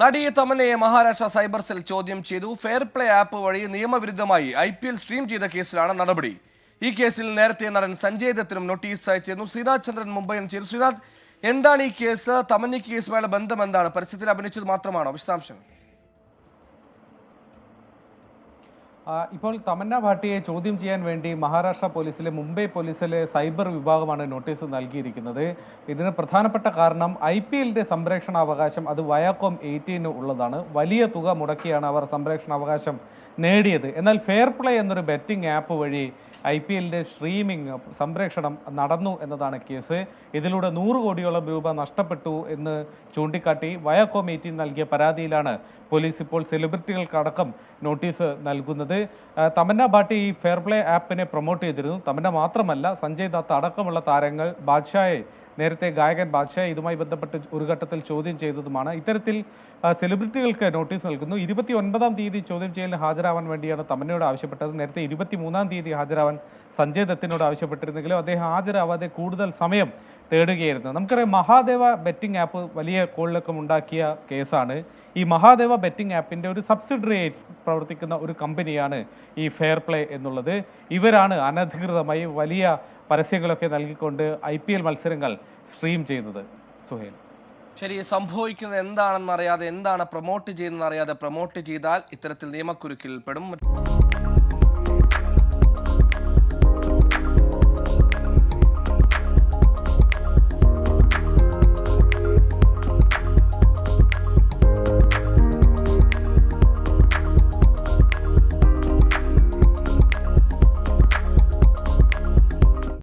നടി തമന്നയെ Maharashtra cyber cell ചോദ്യം ചെയ്തു. ഫെയർ പ്ലേ ആപ്പ് വഴി നിയമവിരുദ്ധമായി ഐ പി എൽ സ്ട്രീം ചെയ്ത കേസിലാണ് നടപടി. ഈ കേസിൽ നേരത്തെ നടൻ സഞ്ജയ് ദത്തിനും നോട്ടീസ് അയച്ചിരുന്നു. ശ്രീനാഥ് ചന്ദ്രൻ മുംബൈയിൽ ചെയ്തു ശ്രീനാഥ് എന്താണ് ഈ കേസ്? തമന്നയ്ക്ക് കേസുമായുള്ള ബന്ധം എന്താണ്? പരസ്യത്തിൽ അഭിനയിച്ചത് മാത്രമാണോ? വിശദാംശങ്ങൾ. ഇപ്പോൾ തമന്ന ഭാട്ടിയെ ചോദ്യം ചെയ്യാൻ വേണ്ടി മഹാരാഷ്ട്ര പോലീസിലെ മുംബൈ പോലീസിലെ സൈബർ വിഭാഗമാണ് നോട്ടീസ് നൽകിയിരിക്കുന്നത്. ഇതിന് പ്രധാനപ്പെട്ട കാരണം ഐ പി എല്ലിന്റെ സംരക്ഷണാവകാശം അത് വയാകോം എയ്റ്റീന് ഉള്ളതാണ്. വലിയ തുക മുടക്കിയാണ് അവർ സംരക്ഷണാവകാശം നേടിയത്. എന്നാൽ ഫെയർ പ്ലേ എന്നൊരു ബെറ്റിംഗ് ആപ്പ് വഴി ഐ പി എല്ലിന്റെ സ്ട്രീമിംഗ് സംരക്ഷണം നടന്നു എന്നതാണ് കേസ്. ഇതിലൂടെ നൂറ് കോടിയോളം രൂപ നഷ്ടപ്പെട്ടു എന്ന് ചൂണ്ടിക്കാട്ടി വയാകോം എയ്റ്റീൻ നൽകിയ പരാതിയിലാണ് പോലീസ് ഇപ്പോൾ സെലിബ്രിറ്റികൾക്കടക്കം നോട്ടീസ് നൽകുന്നത്. തമന്ന ഭാട്ടി ഈ ഫെയർ പ്ലേ ആപ്പിനെ പ്രൊമോട്ട് ചെയ്തിരുന്നു. തമന്ന മാത്രമല്ല സഞ്ജയ് ദത്ത് അടക്കമുള്ള താരങ്ങൾ ബാദ്ഷായെ നേരത്തെ ഗായകൻ ബാദ്ഷാ ഇതുമായി ബന്ധപ്പെട്ട് ഒരു ഘട്ടത്തിൽ ചോദ്യം ചെയ്തതുമാണ്. ഇത്തരത്തിൽ സെലിബ്രിറ്റികൾക്ക് നോട്ടീസ് നൽകുന്നു. ഇരുപത്തി ഒൻപതാം തീയതി ചോദ്യം ചെയ്യലിന് ഹാജരാവാൻ വേണ്ടിയാണ് തമന്നയോട് ആവശ്യപ്പെട്ടത്. നേരത്തെ ഇരുപത്തി മൂന്നാം തീയതി ഹാജരാവാൻ സഞ്ജയ് ദത്തിനോട് ആവശ്യപ്പെട്ടിരുന്നെങ്കിലും അദ്ദേഹം ഹാജരാവാതെ കൂടുതൽ സമയം തേടുകയായിരുന്നു. നമുക്കറിയാം മഹാദേവ ബെറ്റിംഗ് ആപ്പ് വലിയ കോളിലൊക്കെ ഉണ്ടാക്കിയ കേസാണ്. ഈ മഹാദേവ ബെറ്റിംഗ് ആപ്പിന്റെ ഒരു സബ്സിഡറി പ്രവർത്തിക്കുന്ന ഒരു കമ്പനിയാണ് ഈ ഫെയർ പ്ലേ എന്നുള്ളത്. ഇവരാണ് അനധികൃതമായി വലിയ പരസ്യങ്ങളൊക്കെ നൽകിക്കൊണ്ട് ഐ പി എൽ മത്സരങ്ങൾ സ്ട്രീം ചെയ്യുന്നത് സുഹേൽ. ശരി സംഭവിക്കുന്നത് എന്താണെന്ന് അറിയാതെ എന്താണ് പ്രൊമോട്ട് ചെയ്യുന്നതെന്ന് അറിയാതെ പ്രൊമോട്ട് ചെയ്താൽ ഇത്തരത്തിൽ നിയമക്കുരുക്കിൽ പെടും